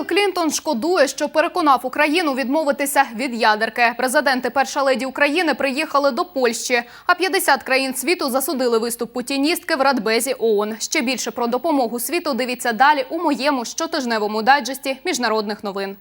Білл Клінтон шкодує, що переконав Україну відмовитися від ядерки. Президенти перша леді України приїхали до Польщі, а 50 країн світу засудили виступ путіністки в Радбезі ООН. Ще більше про допомогу світу дивіться далі у моєму щотижневому дайджесті міжнародних новин.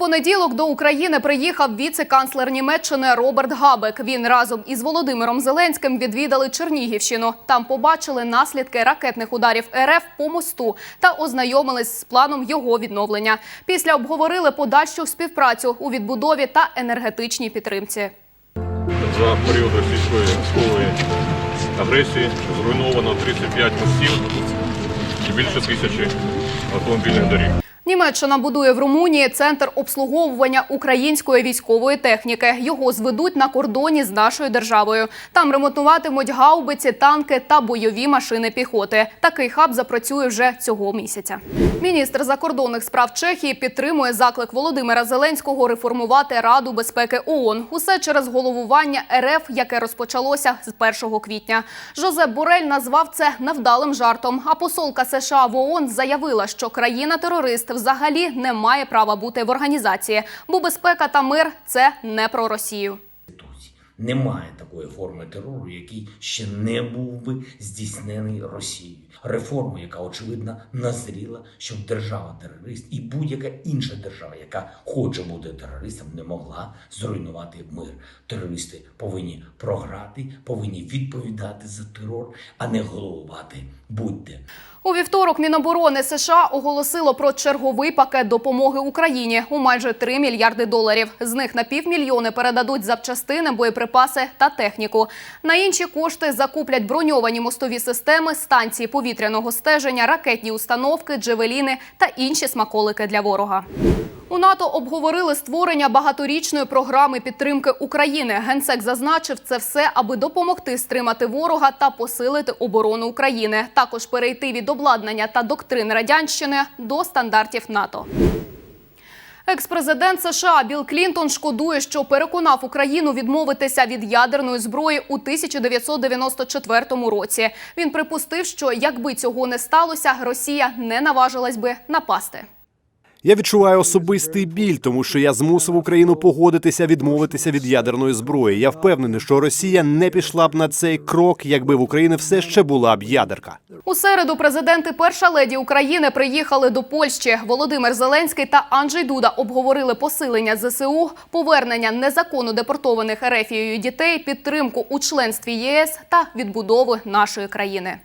Понеділок до України приїхав віце-канцлер Німеччини Роберт Габек. Він разом із Володимиром Зеленським відвідали Чернігівщину. Там побачили наслідки ракетних ударів РФ по мосту та ознайомились з планом його відновлення. Після обговорили подальшу співпрацю у відбудові та енергетичній підтримці. За період російської військової агресії зруйновано 35 мостів і більше тисячі автомобільних доріг. Німеччина будує в Румунії центр обслуговування української військової техніки. Його зведуть на кордоні з нашою державою. Там ремонтуватимуть гаубиці, танки та бойові машини піхоти. Такий хаб запрацює вже цього місяця. Міністр закордонних справ Чехії підтримує заклик Володимира Зеленського реформувати Раду безпеки ООН. Усе через головування РФ, яке розпочалося з 1 квітня. Жозеп Борель назвав це невдалим жартом. А посолка США в ООН заявила, що країна-терорист взагалі не має права бути в організації, бо безпека та мир це не про Росію. Немає такої форми терору, який ще не був би здійснений Росією. Реформа, яка очевидно назріла, щоб держава-терорист і будь-яка інша держава, яка хоче бути терористом, не могла зруйнувати мир. Терористи повинні програти, повинні відповідати за терор, а не головувати будь-де. У вівторок Міноборони США оголосило про черговий пакет допомоги Україні у майже 3 мільярди доларів. З них на півмільйони передадуть запчастини, боєприпаси та техніку. На інші кошти закуплять броньовані мостові системи, станції повітряного стеження, ракетні установки, джевеліни та інші смаколики для ворога. У НАТО обговорили створення багаторічної програми підтримки України. Генсек зазначив це все, аби допомогти стримати ворога та посилити оборону України. Також перейти від обладнання та доктрин радянщини до стандартів НАТО. Екс-президент США Білл Клінтон шкодує, що переконав Україну відмовитися від ядерної зброї у 1994 році. Він припустив, що якби цього не сталося, Росія не наважилась би напасти. Я відчуваю особистий біль, тому що я змусив Україну погодитися відмовитися від ядерної зброї. Я впевнений, що Росія не пішла б на цей крок, якби в Україні все ще була б ядерка. У середу президент і перша леді України приїхали до Польщі. Володимир Зеленський та Анджей Дуда обговорили посилення ЗСУ, повернення незаконно депортованих Ерефією дітей, підтримку у членстві ЄС та відбудову нашої країни.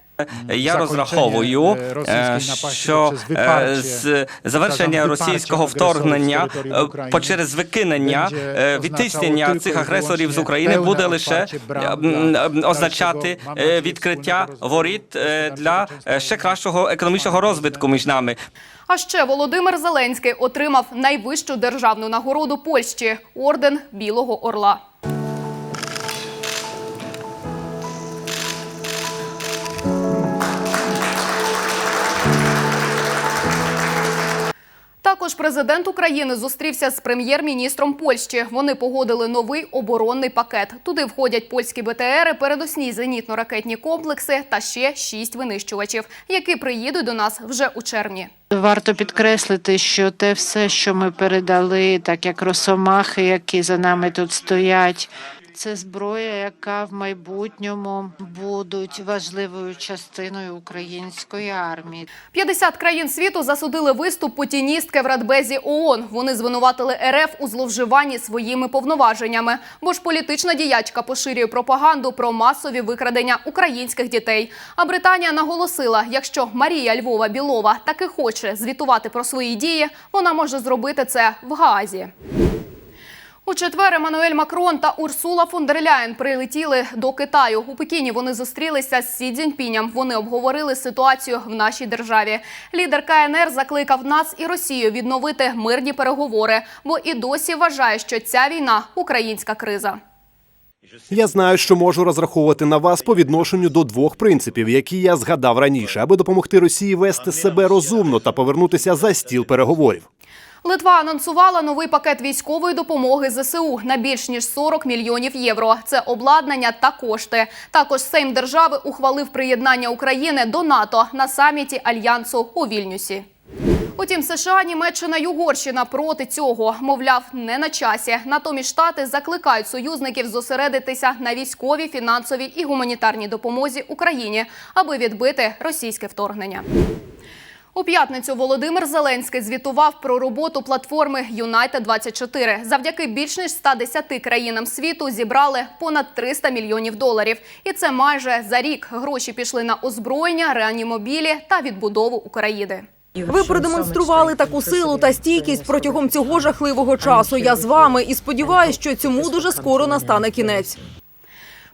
Я розраховую, е, що е, з завершення російського вторгнення е, по через викинення е, відтиснення цих агресорів з України буде лише е, означати е, відкриття воріт е, для е, ще кращого економічного розвитку між нами. А ще Володимир Зеленський отримав найвищу державну нагороду Польщі орден Білого Орла. Також президент України зустрівся з прем'єр-міністром Польщі. Вони погодили новий оборонний пакет. Туди входять польські БТРи, передусні зенітно-ракетні комплекси та ще шість винищувачів, які приїдуть до нас вже у червні. Варто підкреслити, що те все, що ми передали, так як росомахи, які за нами тут стоять, це зброя, яка в майбутньому будуть важливою частиною української армії. 50 країн світу засудили виступ путіністки в Радбезі ООН. Вони звинуватили РФ у зловживанні своїми повноваженнями, бо ж політична діячка поширює пропаганду про масові викрадення українських дітей. А Британія наголосила, якщо Марія Львова Білова таки хоче звітувати про свої дії, вона може зробити це в Гаазі. У четвер Еммануель Макрон та Урсула фон дер Ляєн прилетіли до Китаю. У Пекіні вони зустрілися з Сі Цзіньпінем. Вони обговорили ситуацію в нашій державі. Лідер КНР закликав нас і Росію відновити мирні переговори, бо і досі вважає, що ця війна українська криза. Я знаю, що можу розраховувати на вас по відношенню до двох принципів, які я згадав раніше, аби допомогти Росії вести себе розумно та повернутися за стіл переговорів. Литва анонсувала новий пакет військової допомоги ЗСУ на більш ніж 40 мільйонів євро. Це обладнання та кошти. Також Сейм держави ухвалив приєднання України до НАТО на саміті альянсу у Вільнюсі. Утім, США, Німеччина й Угорщина проти цього, мовляв, не на часі. Натомість штати закликають союзників зосередитися на військовій, фінансовій і гуманітарній допомозі Україні, аби відбити російське вторгнення. У п'ятницю Володимир Зеленський звітував про роботу платформи Юнайтед 24 Завдяки більш ніж 110 країнам світу зібрали понад 300 мільйонів доларів. І це майже за рік. Гроші пішли на озброєння, реанімобілі та відбудову України. Ви продемонстрували таку силу та стійкість протягом цього жахливого часу. Я з вами і сподіваюся, що цьому дуже скоро настане кінець.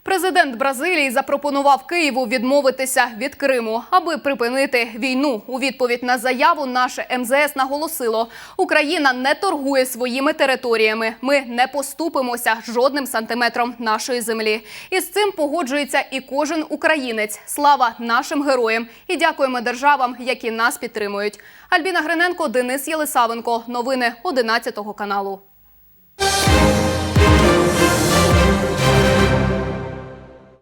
Президент Бразилії запропонував Києву відмовитися від Криму, аби припинити війну. У відповідь на заяву наше МЗС наголосило: Україна не торгує своїми територіями. Ми не поступимося жодним сантиметром нашої землі. І з цим погоджується і кожен українець. Слава нашим героям! І дякуємо державам, які нас підтримують. Альбіна Гриненко, Денис Єлисавенко. Новини 11 каналу.